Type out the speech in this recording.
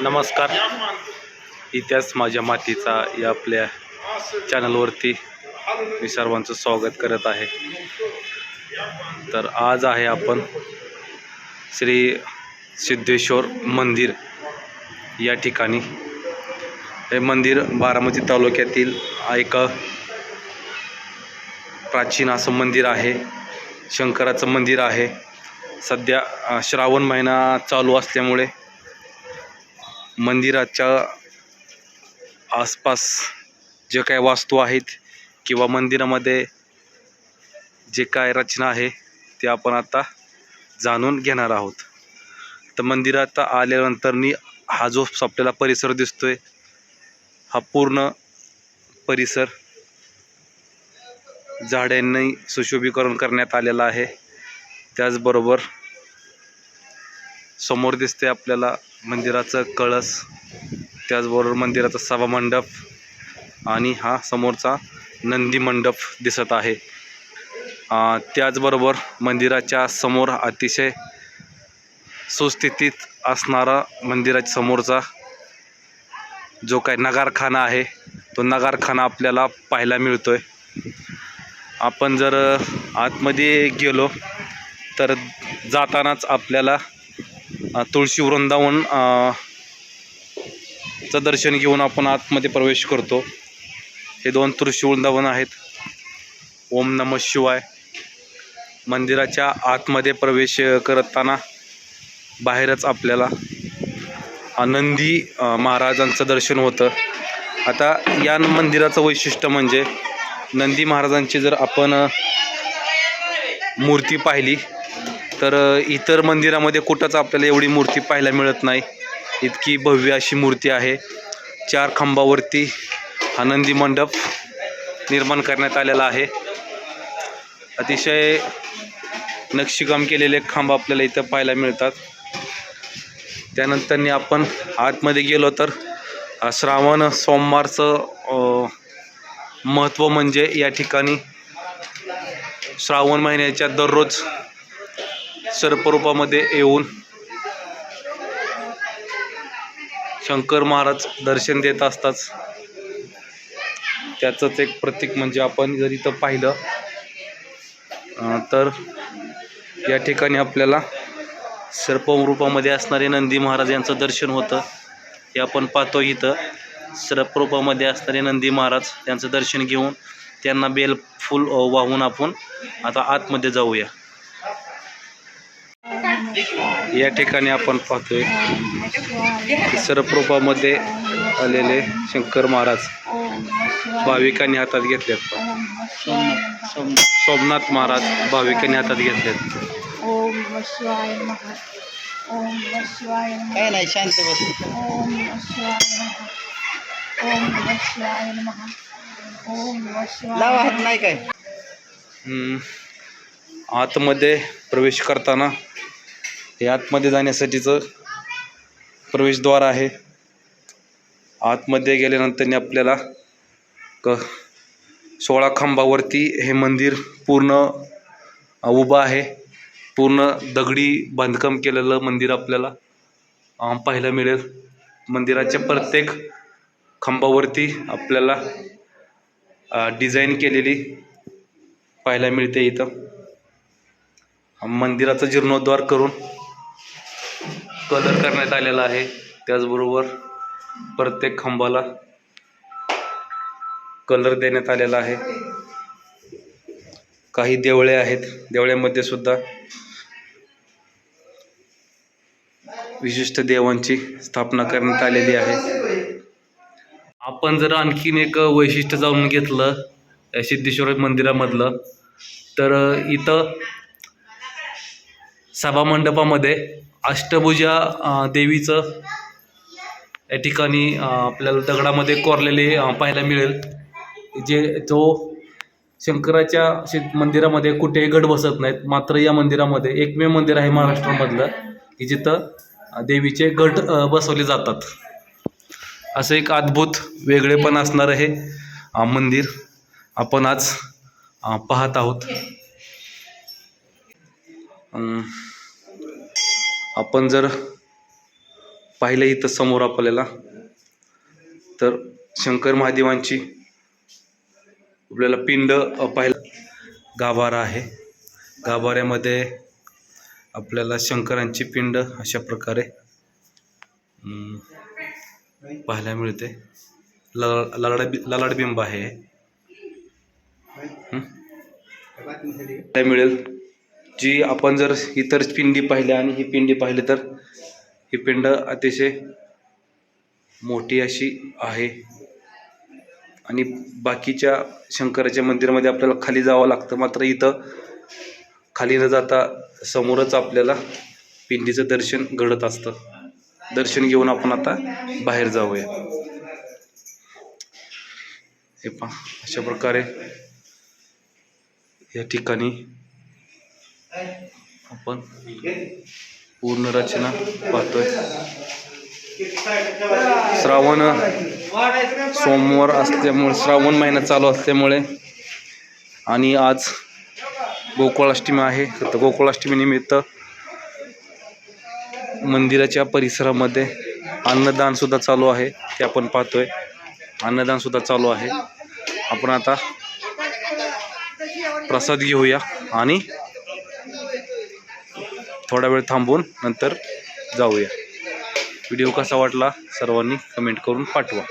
नमस्कार. इतिहास माझ्या मातीचा या आपल्या चॅनलवरती मी सर्वांचं स्वागत करत आहे. तर आज आहे आपण श्री सिद्धेश्वर मंदिर या ठिकाणी. हे मंदिर बारामती तालुक्यातील एक प्राचीन असं मंदिर आहे. शंकराचं मंदिर आहे. सध्या श्रावण महिना चालू असल्यामुळे मंदिराच्या आसपास जे काय वास्तू आहेत किंवा मंदिरामध्ये जे काय रचना आहे ते आपण आता जाणून घेणार आहोत. तर मंदिरात आल्यानंतरनी हा जो आपल्याला परिसर दिसतोय हा पूर्ण परिसर झाडांनी सुशोभीकरण करण्यात आलेला आहे. त्याचबरोबर समोर दिसते आपल्याला मंदिराचं कळस त्याचबरोबर मंदिराचा सभामंडप आणि हा समोरचा नंदी मंडप दिसत आहे. त्याचबरोबर मंदिराच्या समोर अतिशय सुस्थितीत असणारा मंदिराच्या समोरचा जो काय नगारखाना आहे तो नगारखाना आपल्याला पाहायला मिळतोय. आपण जर आतमध्ये गेलो तर जातानाच आपल्याला तुळशी वृंदावन चं दर्शन घेऊन आपण आतमध्ये प्रवेश करतो. हे दोन तुळशी वृंदावन आहेत. ओम नम शिवाय. मंदिराच्या आतमध्ये प्रवेश करताना बाहेरच आपल्याला आनंदी महाराजांचं दर्शन होतं. आता या मंदिराचं वैशिष्ट्य म्हणजे नंदी महाराजांची जर आपण मूर्ती पाहिली तर इतर मंदिरामध्ये कुठंच आपल्याला एवढी मूर्ती पाहायला मिळत नाही. इतकी भव्य अशी मूर्ती आहे. चार खांबावरती हा नंदी मंडप निर्माण करण्यात आलेला आहे. अतिशय नक्षीकाम केलेले खांब आपल्याला इथं पाहायला मिळतात. त्यानंतरनी आपण आतमध्ये गेलो तर श्रावण सोमवारचं महत्त्व म्हणजे या ठिकाणी श्रावण महिन्याच्या दररोज सर्परूपामध्ये येऊन शंकर महाराज दर्शन देत असतात. त्याचंच एक प्रतीक म्हणजे आपण जर इथं पाहिलं तर या ठिकाणी आपल्याला सर्परूपामध्ये असणारे नंदी महाराज यांचं दर्शन होतं. हे आपण पाहतो इथं. सर्परूपामध्ये असणारे नंदी महाराज यांचं दर्शन घेऊन त्यांना बेल फुल वाहून आपण आता आतमध्ये जाऊया. या ठिकाणी आपण पाहतोय की सर्परूपामध्ये आलेले शंकर महाराज भाविकांनी हातात घेतलेत. सोमनाथ महाराज भाविकांनी हातात घेतलेत. ओम शिवाय ओम शिवाय काय नाही शांत बस. ओम नमः शिवाय नमः. ओम नमः शिवाय नमः. ओम नमः शिवाय लावा हात नाही काय हम्म. आतमध्ये प्रवेश करताना हे आतमध्ये जाण्यासाठीचं प्रवेशद्वार आहे. आतमध्ये गेल्यानंतर आपल्याला क सोळा खांबावरती हे मंदिर पूर्ण उभं आहे. पूर्ण दगडी बांधकाम केलेलं मंदिर आपल्याला पाहायला मिळेल. मंदिराच्या प्रत्येक खांबावरती आपल्याला डिझाईन केलेली पाहायला मिळते इथं. मंदिराचा जीर्णोद्धार करून कलर करण्यात आलेला आहे. त्याचबरोबर प्रत्येक खांबाला कलर देण्यात आलेला आहे. काही देवळे आहेत. देवळ्यामध्ये सुद्धा विशिष्ट देवांची स्थापना करण्यात आलेली आहे. आपण जर आणखीन एक वैशिष्ट्य जाणून घेतलं या सिद्धेश्वर मंदिरामधलं तर इथं सभामंडपामध्ये अष्टभुजा देवीचं या ठिकाणी आपल्याला दगडामध्ये कोरलेले पाहायला मिळेल. जे जो शंकराच्या शि- मंदिरामध्ये कुठेही गड बसत नाहीत मात्र या मंदिरामध्ये एकमेव मंदिर आहे महाराष्ट्रामधलं की जिथं देवीचे गट बसवले जातात. असं एक अद्भुत वेगळेपण असणारं हे मंदिर आपण आज पाहत आहोत. आपण जर पाहिलं इथं समोर आपल्याला तर शंकर महादेवांची आपल्याला पिंड पाहिलं गाभारा आहे. गाभाऱ्यामध्ये आपल्याला शंकरांची पिंड अशा प्रकारे पाहायला मिळते. ललाड ललाडबिंब आहे. मिळेल. जी आपण जर इतर पिंडी पाहिल्या आणि ही पिंडी पाहिली तर ही पिंड अतिशय मोठी अशी आहे. आणि बाकीच्या शंकराच्या मंदिरामध्ये आपल्याला खाली जावं लागतं. मात्र इथं खाली न जाता समोरच आपल्याला पिंडीचं दर्शन घडत असतं. दर्शन घेऊन आपण आता बाहेर जाऊया. हे पहा अशा प्रकारे या ठिकाणी आपण पूर्ण रचना पाहतोय. श्रावण सोमवार असल्यामुळे श्रावण महिना चालू असल्यामुळे आणि आज गोकुळाष्टमी आहे. तर गोकुळाष्टमीनिमित्त मंदिराच्या परिसरामध्ये अन्नदान सुद्धा चालू आहे. ते आपण पाहतोय. अन्नदान सुद्धा चालू आहे. आपण आता प्रसाद घेऊया आणि थोडा वेळ थांबून नंतर जाऊया. व्हिडिओ कसा वाटला सर्वांनी कमेंट करून पाठवा.